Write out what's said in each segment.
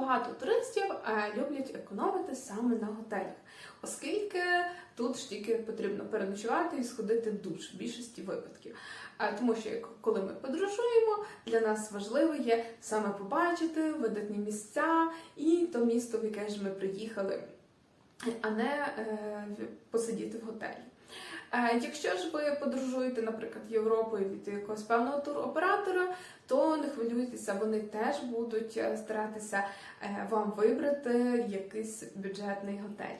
багато туристів е, люблять економити саме на готелях, оскільки тут ж тільки потрібно переночувати і сходити в душ в більшості випадків. Е, Тому що коли ми подорожуємо, для нас важливо є саме побачити видатні місця і то місто, в яке ж ми приїхали, а не е, посидіти в готелі. Якщо ж ви подорожуєте, наприклад, Європою від якогось певного туроператора, то не хвилюйтеся, вони теж будуть е, старатися е, вам вибрати якийсь бюджетний готель.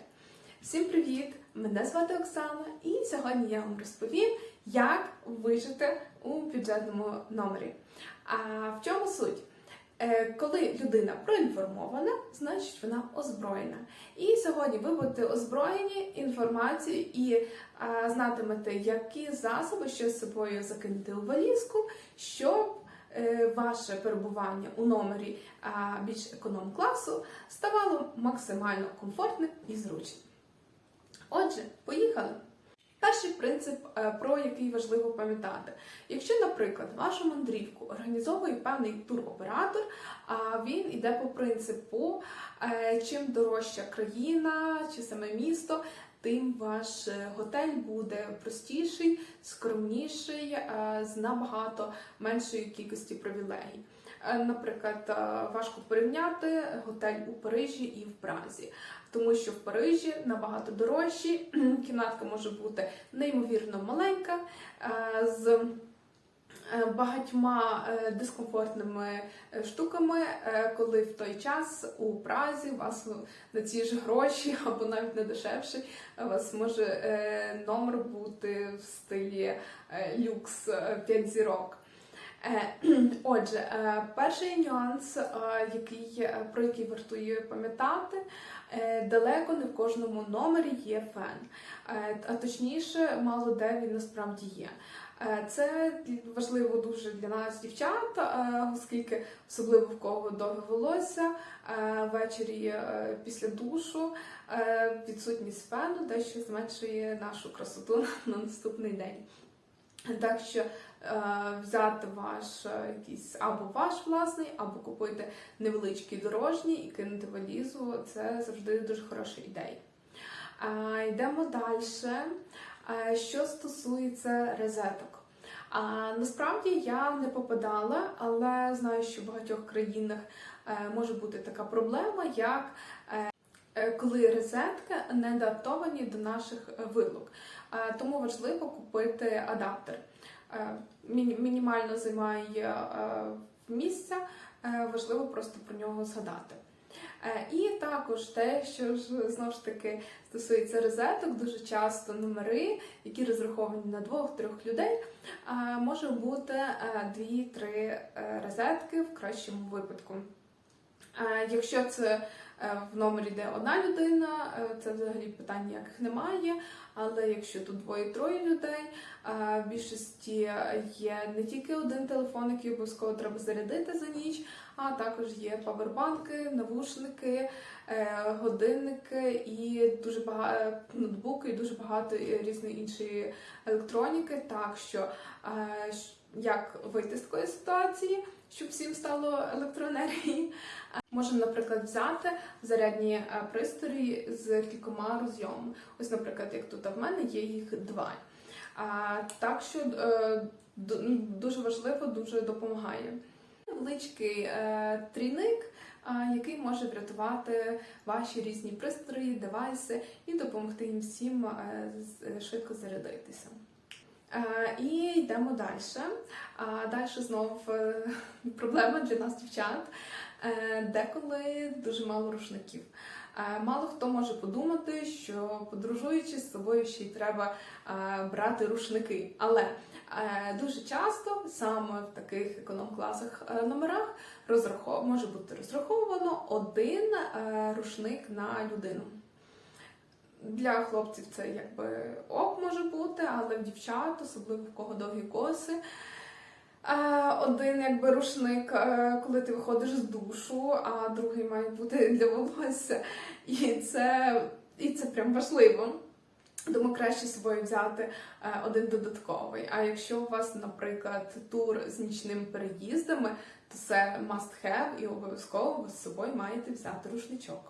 Всім привіт! Мене звати Оксана, і сьогодні я вам розповім, як вижити у бюджетному номері. А в чому суть? Е, Коли людина проінформована, значить вона озброєна. І сьогодні ви будете озброєні інформацією і а, знатимете, які засоби що з собою закинути у валізку, щоб е, ваше перебування у номері а, більш економ-класу ставало максимально комфортним і зручним. Отже, поїхали! Перший принцип, е, про який важливо пам'ятати. Якщо, наприклад, вашу мандрівку організовує певний туроператор, а він іде по принципу, е, чим дорожча країна чи саме місто, тим ваш е, готель буде простіший, скромніший, з набагато меншою кількістю привілегій. Е, Наприклад, е, важко порівняти готель у Парижі і в Празі, тому що в Парижі набагато дорожчі, кімнатка може бути неймовірно маленька, е, з багатьма дискомфортними штуками, коли в той час у Празі у вас на ці ж гроші або навіть не дешевший, у вас може номер бути в стилі люкс е, 5 зірок. Е, Отже, е, перший нюанс, е, який, про який вартує пам'ятати, далеко не в кожному номері є фен, а точніше, мало де він насправді є. Це важливо дуже для нас, дівчат, оскільки особливо в кого довге волосся, ввечері після душу відсутність фену дещо зменшує нашу красоту на наступний день. Так що взяти ваш е, якийсь або ваш власний, або купити невеличкий дорожній і кинути валізу це завжди дуже хороша ідея. Йдемо далі. Що стосується розеток. А, насправді я не попадала, але знаю, що в багатьох країнах е, може бути така проблема, як е, е, коли розетки не адаптовані до наших е, вилок. Е, Тому важливо купити адаптер. Е, міні- Мінімально займає е, місця, е, важливо просто про нього згадати. І також те, що ж знову ж таки стосується розеток, дуже часто номери, які розраховані на двох-трьох людей, може бути дві-три розетки в кращому випадку. Е, Якщо це е, в номері йде одна людина, е, це взагалі питань ніяких немає. Але якщо тут двоє-троє людей, в більшості є не тільки один телефон, який обов'язково треба зарядити за ніч, а також є павербанки, навушники, годинники і дуже багато ноутбуки, і дуже багато різної іншої електроніки. Так що як вийти з такої ситуації, щоб всім стало електроенергії? Можемо, наприклад, взяти зарядні е, пристрої з кількома розйомами. Ось, наприклад, як тут в мене є їх два. Так що е, ну, дуже важливо, дуже допомагає. Невеличкий е, трійник, який може врятувати ваші різні пристрої, девайси і допомогти їм всім швидко зарядитися. Е, І йдемо далі. Далі знов е, проблема для нас, дівчат. Е, Деколи дуже мало рушників. Мало хто може подумати, що подорожуючи з собою ще й треба брати рушники. Але дуже часто саме в таких економ-класах номерах може бути розраховано один рушник на людину. Для хлопців це якби ок може бути, але в дівчат, особливо в кого довгі коси. е, Один якби рушник, е, коли ти виходиш з душу, а другий має бути для волосся. І це, і це прям важливо. Тому краще з собою взяти е, один додатковий. А якщо у вас, наприклад, тур з нічними переїздами, то це must have і обов'язково ви з собою маєте взяти рушничок.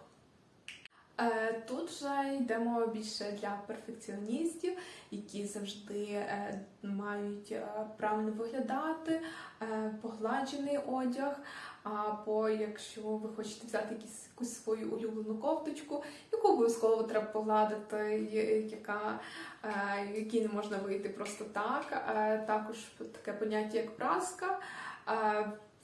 Е, Тут же йдемо більше для перфекціоністів, які завжди е, мають е, правильно виглядати, погладжений одяг. Або якщо ви хочете взяти якусь свою улюблену кофточку, яку обов'язково треба погладити, яка, якій не можна вийти просто так. Також таке поняття, як праска.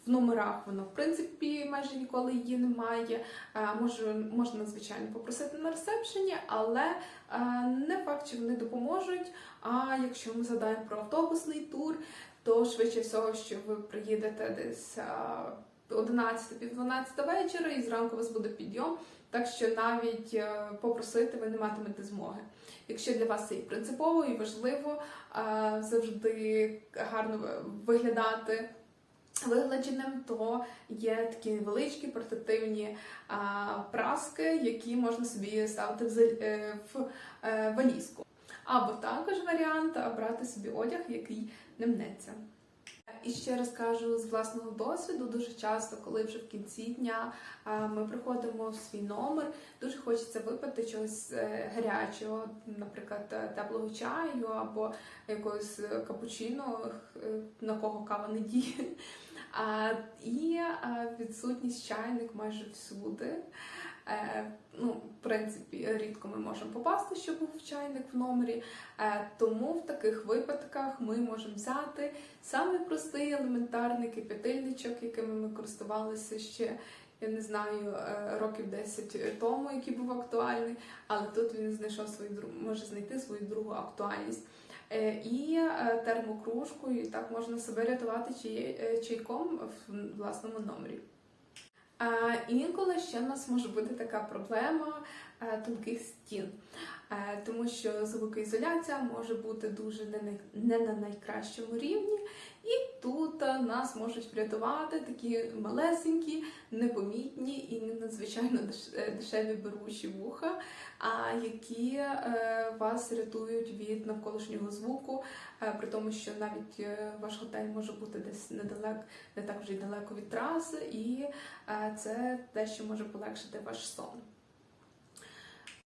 Е, В номерах воно в принципі майже ніколи її немає. Е, Може, можна звичайно попросити на ресепшені, але е, не факт, чи вони допоможуть. А якщо ми згадаємо про автобусний тур, то швидше всього, що ви приїдете десь 11-12 вечора, і зранку у вас буде підйом. Так що навіть е, попросити ви не матимете змоги. Якщо для вас це і принципово і важливо е, завжди гарно виглядати вигладженим, то є такі невеличкі портативні а, праски, які можна собі ставити в, е, в е, валізку. Або також варіант брати собі одяг, який не мнеться. І ще раз кажу з власного досвіду, дуже часто, коли вже в кінці дня ми приходимо в свій номер, дуже хочеться випити чогось е, гарячого, наприклад, теплого чаю або якогось капучино, на кого кава не діє. І відсутність чайник майже всюди. Е, ну, в принципі, рідко ми можемо попасти, що був чайник в номері. Е, тому в таких випадках ми можемо взяти самий простий елементарний кипятильничок, якими ми користувалися ще. Я не знаю, е, років 10 тому, який був актуальний, але тут він знайшов свою може знайти свою другу актуальність. Е, І термокружкою, і так можна себе рятувати е, чайком в власному номері. А, інколи ще в нас може бути така проблема е, тонких стін, Е, тому що звукоізоляція може бути дуже не, на найкращому рівні, і тут е, нас можуть врятувати такі малесенькі, непомітні і надзвичайно е, дешеві беруші вуха, які е, вас рятують від навколишнього звуку, е, при тому, що навіть е, ваш готель може бути десь недалеко, не так вже й далеко від траси, і е, це дещо може полегшити ваш сон.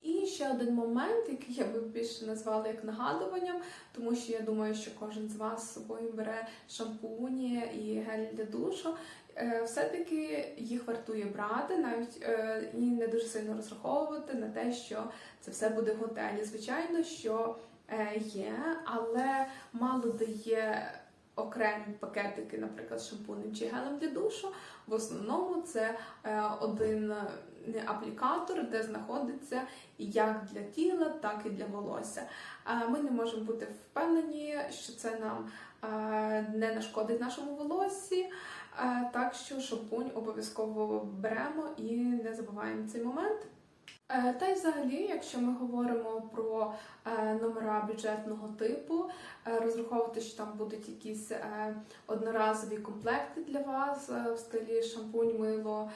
І ще один момент, який я би більше назвала як нагадуванням, тому що я думаю, що кожен з вас з собою бере шампуні і гель для душу. Е, Все-таки їх вартує брати, навіть е, і не дуже сильно розраховувати на те, що це все буде в готелі. Звичайно, що е, є, але мало де є окремі пакетики, наприклад, шампунем чи гелем для душу. В основному це один аплікатор, де знаходиться як для тіла, так і для волосся. Ми не можемо бути впевнені, що це нам не нашкодить нашому волоссі. Е, Так що шампунь обов'язково беремо і не забуваємо цей момент. Е, Та й взагалі, якщо ми говоримо про е, номера бюджетного типу, е, розраховувати, що там будуть якісь одноразові комплекти для вас в стилі шампунь, мило,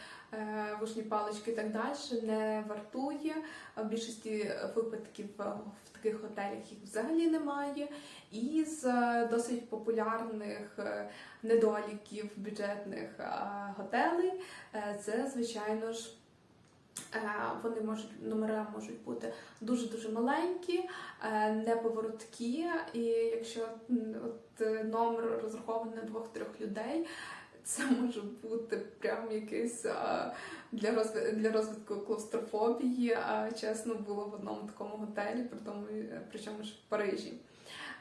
вушні палички і так далі, не вартує. В більшості випадків в таких готелях їх взагалі немає. І з досить популярних недоліків бюджетних готелей це, звичайно ж. Е, Вони можуть номера можуть бути дуже дуже маленькі, е, неповороткі. І якщо от е, номер розрахований на двох-трьох людей, це може бути прям якийсь для розви- для розвитку клаустрофобії. Чесно було в одному такому готелі, при тому причому ж в Парижі.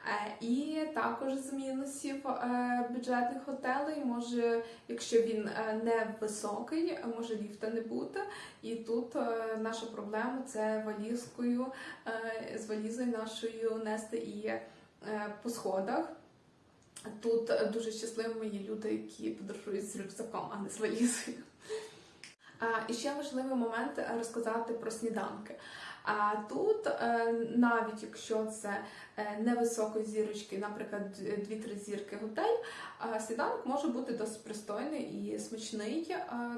Е, І також з мінусів е, бюджетних готелей може, якщо він е, не високий, може ліфта не бути. І тут наша проблема це валізкою, з валізою нашою нести і по сходах. Тут дуже щасливими є люди, які подорожують з рюкзаком, а не з валізою. І ще важливий момент розказати про сніданки. А тут, е, навіть якщо це е, невисокої зірочки, наприклад, 2-3 зірки готель, сніданок може бути досить пристойний і смачний.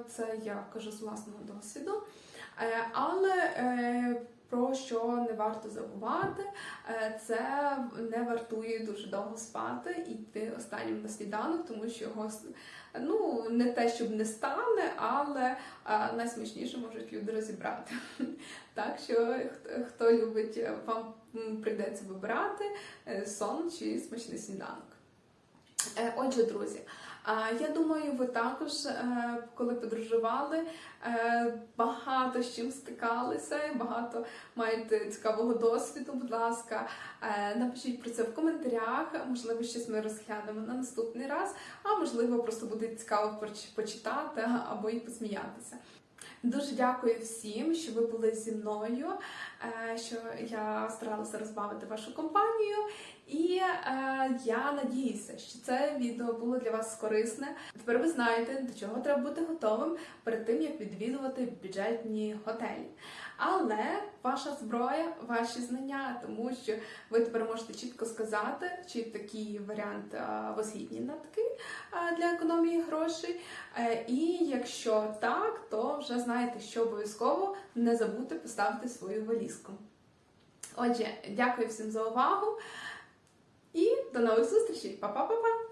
Це я кажу з власного досвіду. Е, Але про що не варто забувати, е, це не вартує дуже довго спати і йти останнім на сніданок, тому що його ну не те, щоб не стане, але е, найсмачніше можуть люди розібрати. Так що хто- любить, вам прийдеться вибирати е, сон чи смачний сніданок. Е, Отже, друзі, я думаю, ви також, е, коли подорожували, е, багато з чим стикалися, багато маєте цікавого досвіду. Будь ласка, напишіть про це в коментарях. Можливо, щось ми розглянемо на наступний раз, а можливо, просто буде цікаво поч- почитати або і посміятися. Дуже дякую всім, що ви були зі мною, е, що я старалася розбавити вашу компанію. І е, я надіюся, що це відео було для вас корисне. Тепер ви знаєте, до чого треба бути готовим перед тим, як відвідувати бюджетні готелі. Але ваша зброя, ваші знання, тому що ви тепер можете чітко сказати, чи такий варіант вас гідний на такий для економії грошей. Е, І якщо так, то вже знаєте, що обов'язково не забудьте поставити свою валізку. Отже, дякую всім за увагу і до нових зустрічей. Па-па-па-па!